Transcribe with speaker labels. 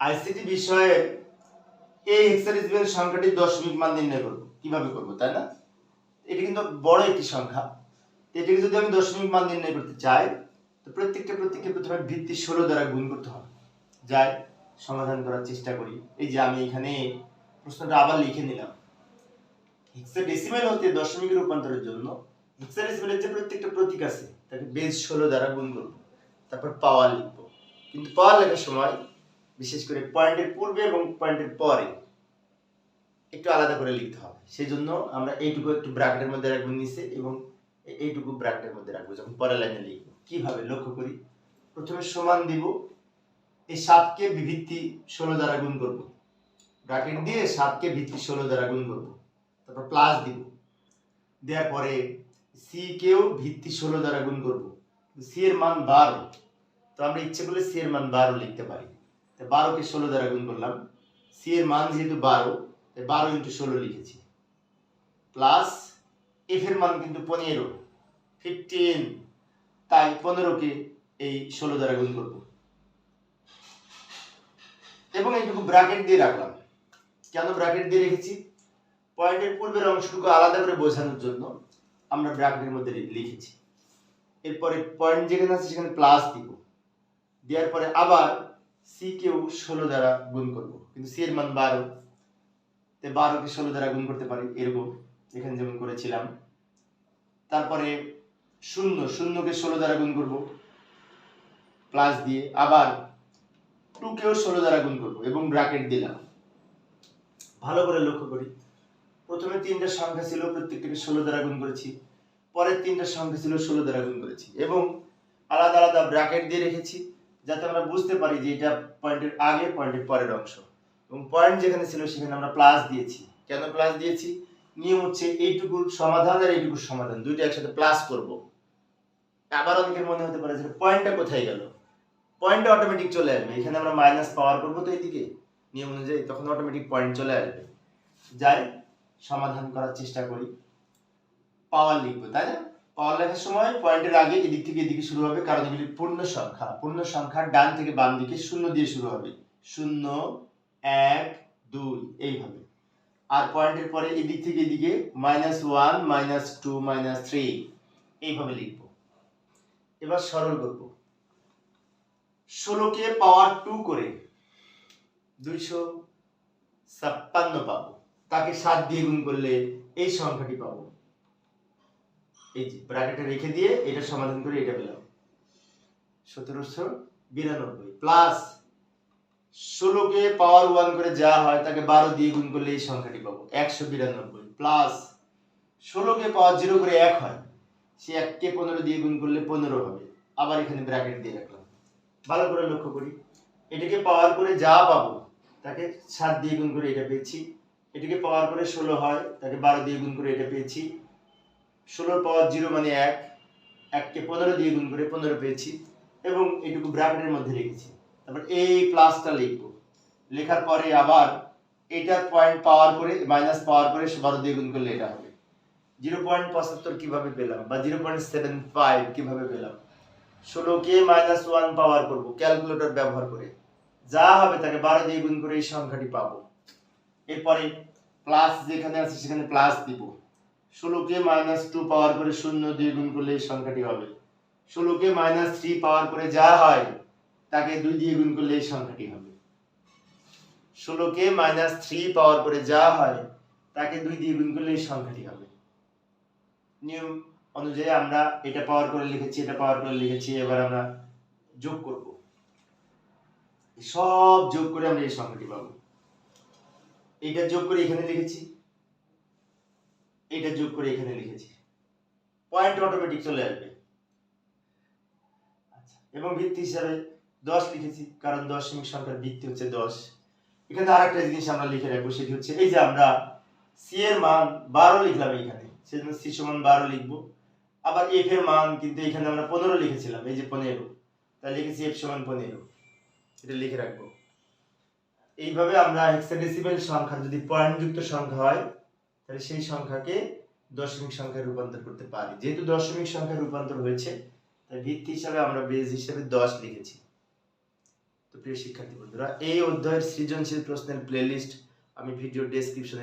Speaker 1: ICT বিষয়ে এই hexadecimal সংখ্যাটি দশমিক মান নির্ণয় করব। কীভাবে করব, তাই না? এটি কিন্তু বড় একটি সংখ্যা। এটাকে যদি আমি দশমিক মান নির্ণয় করতে চাই, তো প্রত্যেকটা প্রত্যেককে প্রথমে ভিত্তি ষোলো দ্বারা গুণ করতে হবে। যাই, সমাধান করার চেষ্টা করি। এই যে আমি এখানে প্রশ্নটা আবার লিখে নিলাম। হেক্সাডেসিমাল হতে দশমিক রূপান্তরের জন্য। হেক্সাডেসিমালের যে প্রত্যেকটা প্রতীক আছে, তাকে বেজ ষোলো দ্বারা গুণ করব। তারপর পাওয়ার লিখব। কিন্তু পাওয়ার লেখার সময় বিশেষ করে পয়েন্টের পূর্বে এবং পয়েন্টের পরে। একটু আলাদা করে লিখতে হবে। সেই জন্য আমরা এইটুকু একটু ব্র্যাকেটের মধ্যে রাখব নিচে এবং এইটুকু ব্র্যাকেটের মধ্যে রাখব, যখন পরের লাইনে লিখব। কীভাবে? লক্ষ্য করি। প্রথমে সমান দিব। এই সাতকে ভিত্তি ষোলো দ্বারা গুণ করব। ব্র্যাকেট দিয়ে সাতকে ভিত্তি ষোলো দ্বারা গুণ করব। তারপর প্লাস দিব। দেওয়ার পরে সি কেও ভিত্তি ষোলো দ্বারা গুণ করব। সি এর মান বারো। তো আমরা ইচ্ছে করলে সি এর মান বারো লিখতে পারি। তো বারোকে ষোলো দ্বারা গুণ করলাম। সি এর মান যেহেতু বারো তাই বারো ইন্টু ষোলো লিখেছি। প্লাস এফ এর মান কিন্তু পনেরো ফিফটিন তাই পনেরোকে এই ষোলো দ্বারা গুণ করব। এবং এইটুকু ব্র্যাকেট দিয়ে রাখলাম। কেন ব্র্যাকেট দিয়ে রেখেছি? পয়েন্টের পূর্বের অংশটুকু আলাদা করে বোঝানোর জন্য আমরা ব্র্যাকেটের মধ্যে লিখেছি। এরপরে পয়েন্ট যেখানে আছে সেখানে প্লাস দিব। দেওয়ার পরে আবার সি কেও ষোলো দ্বারা গুণ করব। কিন্তু সি এর মান বারো। তাই বারোকে ষোলো দ্বারা গুণ করতে পারি, এরকম এখানে যেমন করেছিলাম। তারপরে শূন্য, শূন্যকে ষোলো দ্বারা গুণ করব প্লাস দিয়ে আবার টুকেও ষোলো দ্বারা গুণ করব এবং ব্র্যাকেট দিলাম। ভালো করে লক্ষ্য করি। প্রথমে তিনটা সংখ্যা ছিল, প্রত্যেকটাকে ষোলো দ্বারা গুণ করেছি। পরের তিনটা সংখ্যা ছিল ষোলো দ্বারা গুণ করেছি এবং আলাদা আলাদা ব্র্যাকেট দিয়ে রেখেছি। যাতে আমরা বুঝতে পারি যে এটা পয়েন্টের আগে পয়েন্টের পরের অংশ। এবং পয়েন্ট যেখানে ছিল, সেখানে আমরা প্লাস দিয়েছি। কেন প্লাস দিয়েছি? নিয়ম হচ্ছে এইটুকুর সমাধান আর এইটুকুর সমাধান। দুইটা একসাথে প্লাস করব। আবার অনেকের মনে হতে পারে যে পয়েন্টটা কোথায় গেল? পয়েন্টটা অটোমেটিক চলে আসবে। এখানে আমরা মাইনাস পাওয়ার করব তো এইদিকে। নিয়ম অনুযায়ী তখন অটোমেটিক পয়েন্ট চলে আসবে। যাই, সমাধান করার চেষ্টা করি। পাওয়ার লিখব, তাই না? পাওয়ার লেখার সময় পয়েন্টের আগে এদিক থেকে এদিকে শুরু হবে, কারণ এগুলি পূর্ণ সংখ্যা। পূর্ণ সংখ্যার ডান থেকে বাম দিকে শূন্য দিয়ে শুরু হবে। শূন্য, এক, দুই, এইভাবে। আর পয়েন্টের পরে এদিক থেকে এদিকে minus one minus two minus three এইভাবে লিখব। এবার সরল করব ষোলোকে পাওয়ার টু করে দুইশো ছাপ্পান্ন পাবো। তাকে সাত দিয়ে গুণ করলে এই সংখ্যাটি পাবো। এই যে ব্র্যাকেটে রেখে দিয়ে এটা সমাধান করে এটা পেলাম। সতেরোশো বিরানব্বই প্লাস ষোলোকে পাওয়ার ওয়ান করে যা হয় তাকে বারো দিয়ে গুণ করলে এই সংখ্যাটি পাবো, একশো বিরানব্বই প্লাস ষোলোকে পাওয়ার জিরো করে এক হয়, সে এককে পনেরো দিয়ে গুণ করলে পনেরো হবে। আবার এখানে ব্র্যাকেট দিয়ে রাখলাম। ভালো করে লক্ষ্য করি, এটাকে পাওয়ার করে যা পাবো, তাকে সাত দিয়ে গুণ করে এটা পেয়েছি। এটাকে পাওয়ার করে ষোলো হয়, তাকে বারো দিয়ে গুণ করে এটা পেয়েছি। ষোলোর পাওয়ার জিরো মানে এক, এককে পনেরো দিয়ে গুণ করে পনেরো পেয়েছি এবং এটুকু ব্র্যাকেটের মধ্যে রেখেছি। তারপর এই প্লাসটা লিখব। লেখার পরে আবার এটার পয়েন্ট পাওয়ার করে, মাইনাস পাওয়ার করে বারো দিয়ে গুণ করলে এটা হবে। জিরো পয়েন্ট পঁচাত্তর কীভাবে পেলাম বা জিরো পয়েন্ট সেভেন ফাইভ কীভাবে পেলাম? ষোলোকে মাইনাস ওয়ান পাওয়ার করব, ক্যালকুলেটর ব্যবহার করে। যা হবে তাকে বারো দিয়ে গুণ করে এই সংখ্যাটি পাবো। এরপরে প্লাস যেখানে আছে সেখানে প্লাস দিব। ষোলোকে মাইনাস টু পাওয়ার করে শূন্য দিয়ে গুণ করলে এই সংখ্যাটি হবে। ষোলোকে মাইনাস থ্রি পাওয়ার করে যা হয়, তাকে দুই দিয়ে গুণ করলে এই সংখ্যাটি হবে। ষোলোকে মাইনাস থ্রি পাওয়ার করে যা হয়, তাকে দুই দিয়ে গুণ করলে এই সংখ্যাটি হবে। নিয়ম অনুযায়ী আমরা এটা পাওয়ার করে লিখেছি, এটা পাওয়ার করে লিখেছি, এবার আমরা যোগ করব। সব যোগ করে আমরা এই সংখ্যাটি পাবো। এটা যোগ করে এখানে লিখেছি। এটা যোগ করে এখানে লিখেছি। পয়েন্ট অটোমেটিক চলে আসবে। আচ্ছা এবং ভিত্তি হিসাবে দশ লিখেছি, কারণ দশমিক সংখ্যার ভিত্তি হচ্ছে দশ। এখানে আরেকটা জিনিস আমরা লিখে রাখব, সেটি হচ্ছে এই যে আমরা সি এর মান বারো লিখলাম এখানে সেজন্য সি সমান বারো লিখব। আবার এফ এর মান কিন্তু এখানে আমরা পনেরো লিখেছিলাম, এই যে পনেরো। তাই লিখেছি এফ সমান পনেরো, এটা লিখে রাখব। এইভাবে আমরা হেক্সাডেসিমেল সংখ্যা যদি পয়েন্ট যুক্ত সংখ্যা হয় তাহলে সেই সংখ্যাকে দশমিক সংখ্যায় রূপান্তর করতে পারি। যেহেতু দশমিক সংখ্যায় রূপান্তর হয়েছে, তাই ভিত্তি হিসাবে আমরা বেজ হিসাবে দশ লিখেছি। তো প্রিয় শিক্ষার্থী বন্ধুরা, এই অধ্যায়ের সৃজনশীল প্রশ্নের প্লেলিস্ট আমি ভিডিও ডেসক্রিপশনে